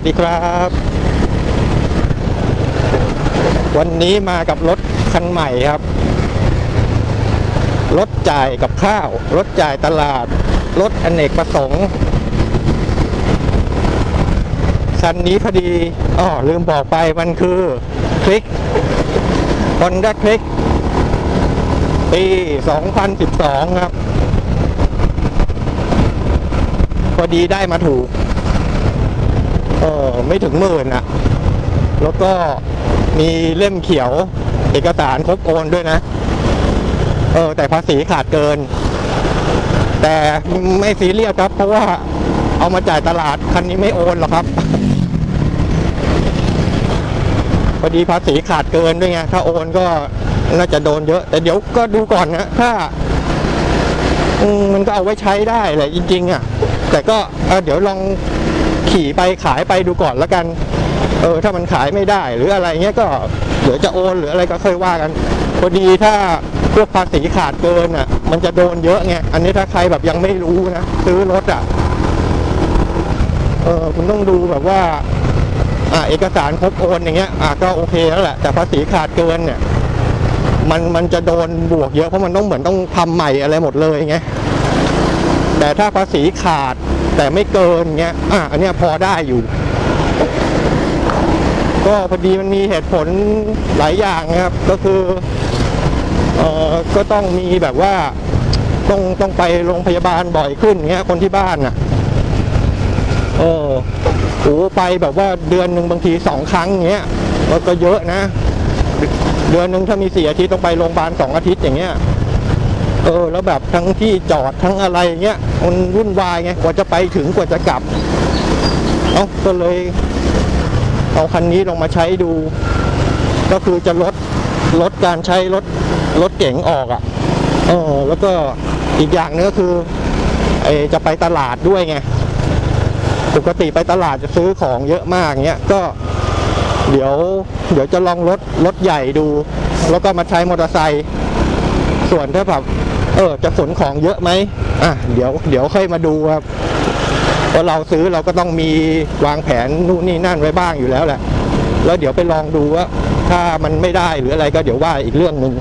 วัสดีครับ วันนี้มากับรถคันใหม่ครับ รถจ่ายกับข้าว รถจ่ายตลาด รถอนเนกประสงค์คันนี้พอดีอ๋อลืมบอกไปมันคือคลิก Honda Click ปี 2012 ครับ พอดีได้มาถูก เออไม่ถึงหมื่นอะแล้วก็มีเล่มเขียวเอกสารครบโอนด้วยนะ เออ แต่ภาษีขาดเกิน แต่ไม่ซีเรียสครับ เพราะว่าเอามาจ่ายตลาดคันนี้ไม่โอนหรอกครับพอดีภาษีขาดเกินด้วยไงถ้าโอนก็น่าจะโดนเยอะ แต่เดี๋ยวก็ดูก่อนนะถ้ามันก็เอาไว้ใช้ได้แหละจริง ๆ อะ แต่ก็เเดี๋ยวลอง ขี่ไปขายไปดูก่อนแล้วกัน เออถ้ามันขายไม่ได้ หรืออะไรเงี้ยก็เดี๋ยวจะโอนหรืออะไรก็ค่อยว่ากันพอดีถ้าพวกภาษีขาดเกินอะ มันจะโดนเยอะไงอันนี้ถ้าใครแบบยังไม่รู้นะซื้อรถอะเออคุณต้องดูแบบว่า อ่าเอกสารครบโอนอย่างเงี้ย อ่าก็โอเคแล้วแหละแต่ภาษีขาดเกินเนี่ยมันมันจะโดนบวกเยอะเพราะมันต้องเหมือนต้องทำใหม่อะไรหมดเลยไงแต่ถ้าภาษีขาด แต่ไม่เกินเงี้ยอะอันเนี้ยพอได้อยู่ ก็พอดีมันมีเหตุผลหลายอย่างนะครับ ก็คือเอ่อก็ต้องมีแบบว่าต้องต้องไปโรงพยาบาลบ่อยขึ้นเงี้ยคนที่บ้านน่ะเออโอ้ไปแบบว่าเดือนหนึ่งบางทีสองครั้งเงี้ยก็เยอะนะ เดือนหนึ่งถ้ามีสี่อาทิตย์ต้องไปโรงพยาบาลสองอาทิตย์อย่างเงี้ย เออแล้วแบบทั้งที่จอดทั้งอะไรเงี้ยมันวุ่นวายไงกว่าจะไปถึงกว่าจะกลับเอ้าก็เลยเอาคันนี้ลองมาใช้ดู ก็คือจะลดลดการใช้รถรถเก๋งออกอะ่ะเออแล้วก็อีกอย่างหนึงก็คือไอจะไปตลาดด้วยไงปกติไปตลาดจะซื้อของเยอะมากเงี้ยก็เดี๋ยวเดี๋ยวจะลองรถรถใหญ่ดู แล้วก็มาใช้มอเตอร์ไซค์ส่วนถ้าแบบ เออจะขนของเยอะไหมอะเดี๋ยวเดี๋ยวค่อยมาดูครับเพราะเราซื้อเราก็ต้องมีวางแผนนู่นนี่นั่นไว้บ้างอยู่แล้วแหละ แล้วเดี๋ยวไปลองดูว่า ถ้ามันไม่ได้หรืออะไรก็เดี๋ยวว่าอีกเรื่องหนึ่ง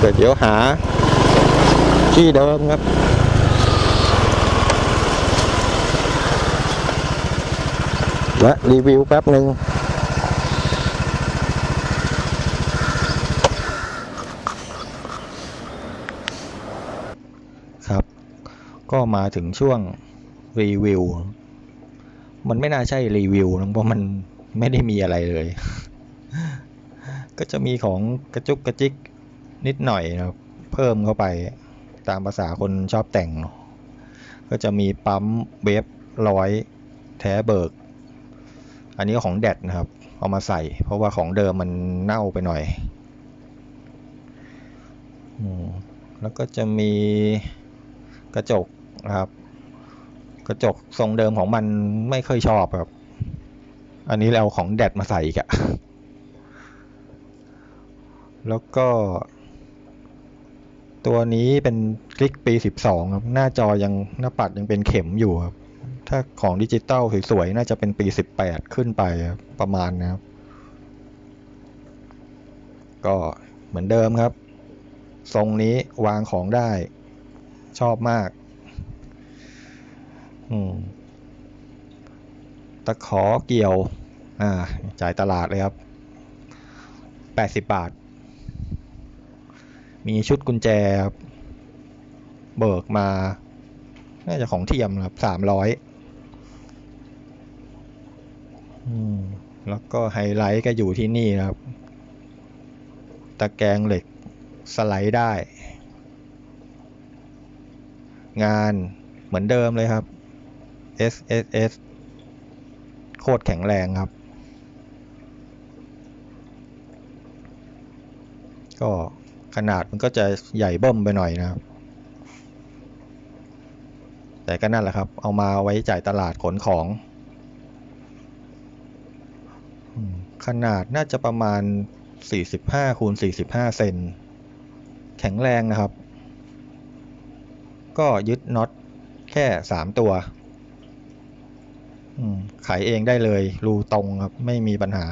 แต่เดี๋ยวหาที่เดิมครับและรีวิวแป๊บหนึ่ง ครับ ก็มาถึงช่วงรีวิว มันไม่น่าใช่รีวิวนะเพราะมันไม่ได้มีอะไรเลย ก็จะมีของกระจุกกระจิกนิดหน่อยนะเพิ่มเข้าไปตามภาษาคนชอบแต่ง ก็จะมีปั๊มเวฟร้อยแท้เบิก อันนี้ก็ของแดดนะครับ เอามาใส่ เพราะว่าของเดิมมันเน่าไปหน่อยแล้วก็จะมีกระจก นะครับ กระจกทรงเดิมของมันไม่เคยชอบครับอันนี้เราเอาของแดดมาใส่อีกอะแล้วก็ ตัวนี้เป็นคลิกปี 12 ครับ หน้าจอยังหน้าปัดยังเป็นเข็มอยู่ครับ ถ้าของดิจิตอลสวยๆ น่าจะเป็นปี 18 ขึ้นไปประมาณนะครับ ก็เหมือนเดิมครับ ทรงนี้วางของได้ชอบมาก ตะขอเกี่ยว อ่า จ่ายตลาดเลยครับ80บาท มีชุดกุญแจครับ เบิกมา น่าจะของเทียมครับสามร้อยแล้วก็ไฮไลท์ก็อยู่ที่นี่ครับ ตะแกรงเหล็กสไลด์ได้ งานเหมือนเดิมเลยครับ S S S โคตรแข็งแรงครับ ก็ขนาดมันก็จะใหญ่เบิ่มไปหน่อยนะครับ แต่ก็นั่นแหละครับ เอามาไว้จ่ายตลาดขนของ ขนาดน่าจะประมาณ 45คูณ45 เซน แข็งแรงนะครับ ก็ยึดน็อตแค่สามตัว อืมไขเองได้เลย รูตรงครับ ไม่มีปัญหา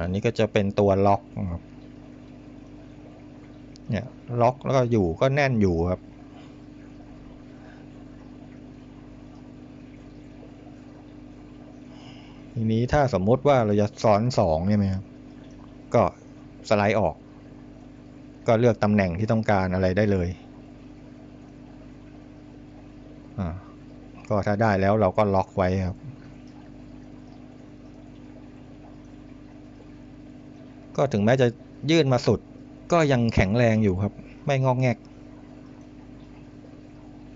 อันนี้ก็จะเป็นตัวล็อกครับ เนี่ยล็อกแล้วก็อยู่ก็แน่นอยู่ครับทีนี้ถ้าสมมติว่าเราจะซ้อนสองเนี่ยไหมครับก็สไลด์ออก ก็เลือกตำแหน่งที่ต้องการอะไรได้เลย ก็ถ้าได้แล้วเราก็ล็อกไว้ครับ ก็ถึงแม้จะยื่นมาสุดก็ยังแข็งแรงอยู่ครับ ไม่งอกแงก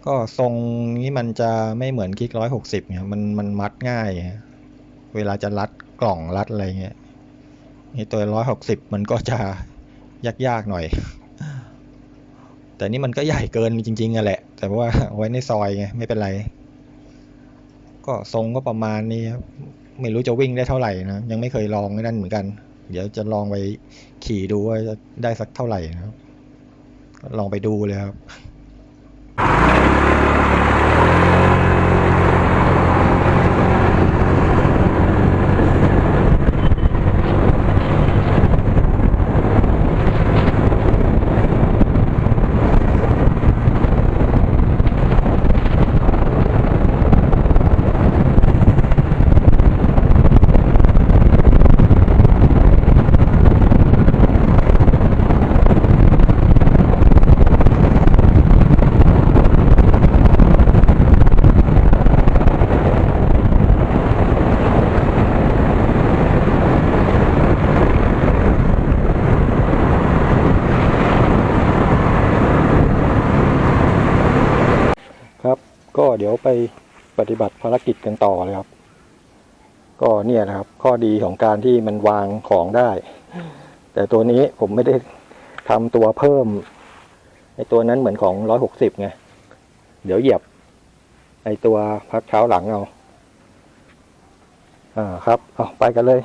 ก็ทรงนี้มันจะไม่เหมือนคลิกร้อยหกสิบเนี่ยมันมันมัดง่าย เวลาจะรัดกล่องรัดอะไรเงี้ยนี่ตัวร้อยหกสิบมันก็จะยากๆหน่อย แต่นี่มันก็ใหญ่เกินจริงๆอะแหละ แต่ว่าไว้ในซอยไงไม่เป็นไร ก็ทรงก็ประมาณนี้ครับไม่รู้จะวิ่งได้เท่าไหร่นะยังไม่เคยลองนั่นเหมือนกัน เดี๋ยวจะลองไปขี่ดูว่าจะได้สักเท่าไหร่นะครับ ลองไปดูเลยครับ ก็เดี๋ยวไปปฏิบัติภารกิจกันต่อเลยครับ ก็เนี่ยนะครับ ข้อดีของการที่มันวางของได้ แต่ตัวนี้ผมไม่ได้ทำตัวเพิ่มไอตัวนั้นเหมือนของร้อยหกสิบไง เดี๋ยวเหยียบ ไอตัวพักเท้าหลังเอา อ่าครับ เอาไปกันเลย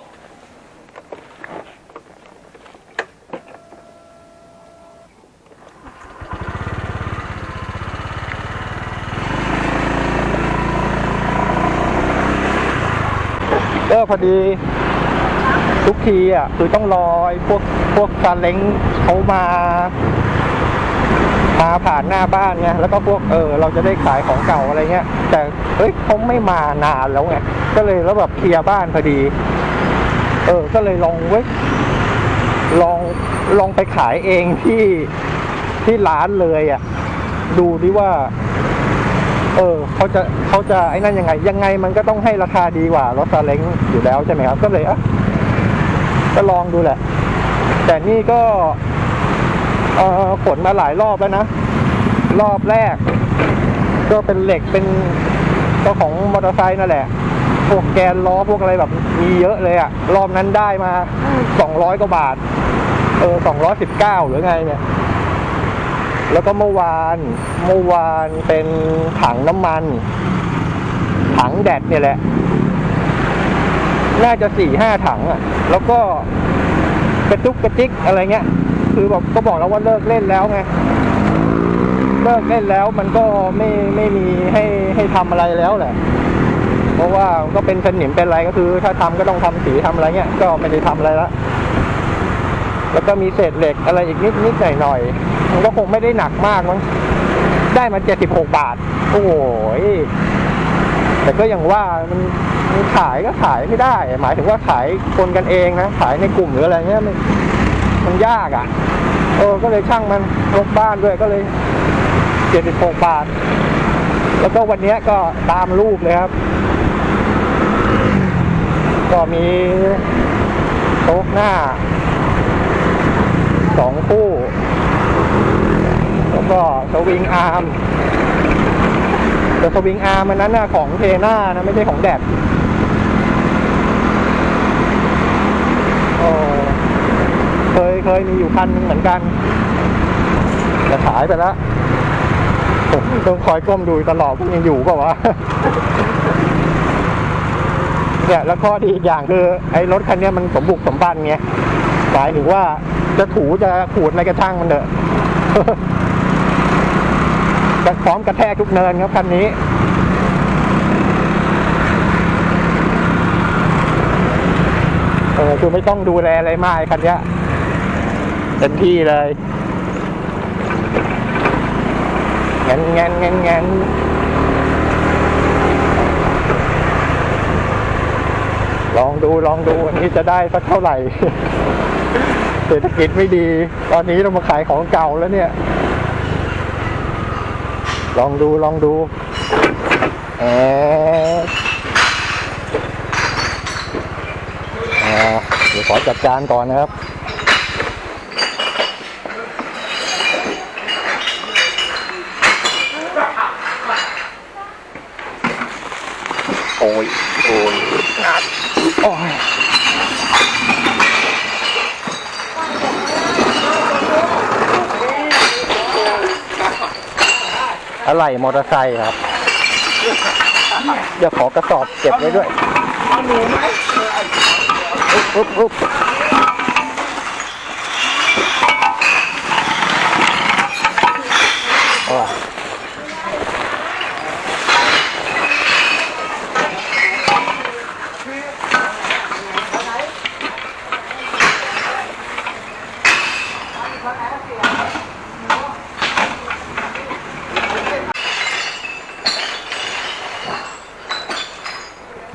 ก็พอดี ทุกทีอะคือต้องรอไอ้พวกพวกซาเล้งเขามามาผ่านหน้าบ้านไงแล้วก็พวกเออเราจะได้ขายของเก่าอะไรเงี้ย แต่เอ้ยเขาไม่มานานแล้วไงก็เลยแล้วแบบเคลียร์บ้านพอดี เออ ก็เลยลองเว้ยลองลองไปขายเองที่ที่ร้านเลยอะ ดูดิว่า เออเขาจะเขาจะไอ้นั่นยังไง ยังไงมันก็ต้องให้ราคาดีกว่ารถซาเล้งอยู่แล้วใช่ไหมครับ ก็เลยอะก็ลองดูแหละ แต่นี่ก็เออขนมาหลายรอบแล้วนะ รอบแรก ก็เป็นเหล็กเป็นก็ของมอเตอร์ไซค์นั่นแหละพวกแกนล้อพวกอะไรแบบมีเยอะเลยอะรอบนั้นได้มาสองร้อยกว่าบาท เออสองร้อยสิบเก้าหรือไงเนี่ย แล้วก็เมื่อวานเมื่อวานเป็นถังน้ำมัน ถังแดดเนี่ยแหละ น่าจะสี่ห้าถังอะ แล้วก็กระจุกกระจิกอะไรเงี้ย คือแบบก็บอกแล้วว่าเลิกเล่นแล้วไงเลิกเล่นแล้วมันก็ไม่ไม่มีให้ให้ทำอะไรแล้วแหละ เพราะว่าก็เป็นสนิมเป็นอะไรก็คือ ถ้าทำก็ต้องทำสีทำอะไรเงี้ย ก็ไม่ได้ทำอะไรละ แล้วก็มีเศษเหล็กอะไรอีกนิดนิดหน่อยหน่อยๆมันก็คงไม่ได้หนักมากมั้งได้มาเจ็ดสิบหกบาท โอ้โหยแต่ก็ยังว่ามันมันขายก็ขายไม่ได้ หมายถึงว่าขายคนกันเองนะ ขายในกลุ่มหรืออะไรเงี้ยมันมันยากอะ่ะเออก็เลยช่างมันลกบ้านด้วยก็เลยเจ็ดสิบหกบาท แล้วก็วันนี้ก็ตามรูปเลยครับ ก็มีโต๊ะหน้า สองคู่ แล้วก็สวิงอาร์มแต่สวิงอาร์มอันนั้นน่ะของเทน่านะไม่ใช่ของแดดโอ้เคยเคยมีอยู่คันนึงเหมือนกันแต่ขายไปแล้วผมต้องคอยก้มดูตลอดพวกยังอยู่เปล่าวะเนี่ยแล้วข้อดีอีกอย่างคือไอ้รถคันนี้มันสมบุกสมบันไง หมายถึงว่าจะถูจะขูดอะไรกระช่างมันเถอะจะพร้อมกระแทกทุกเนินครับคันนี้เออคือไม่ต้องดูแลอะไรมากไอ้คันนี้เต็มที่เลยแงนแงนแงนแงนลองดูลองดูอันนี้จะได้สักเท่าไหร่ ศรษฐกิจไม่ดี ตอนนี้เรามาขายของเก่าแล้วเนี่ย ลองดูลองดูแออเดี๋ยวขอจัดการก่อนนะครับโอ้ยโอ้ยงัดโอ้ย อะไรมอเตอร์ไซค์ครับ เดี๋ยวขอกระสอบเก็บไว้ด้วยอุ๊บอุ๊บโอ้ย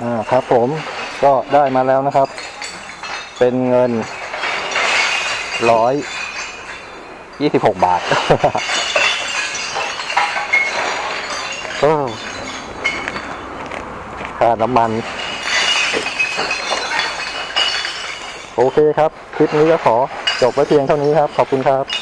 อ่าครับผม ก็ได้มาแล้วนะครับ เป็นเงินร้อยยี่สิบหกบาทเออค่าน้ำมัน โอเคครับ คลิปนี้ก็ขอจบไว้เพียงเท่านี้ครับ ขอบคุณครับ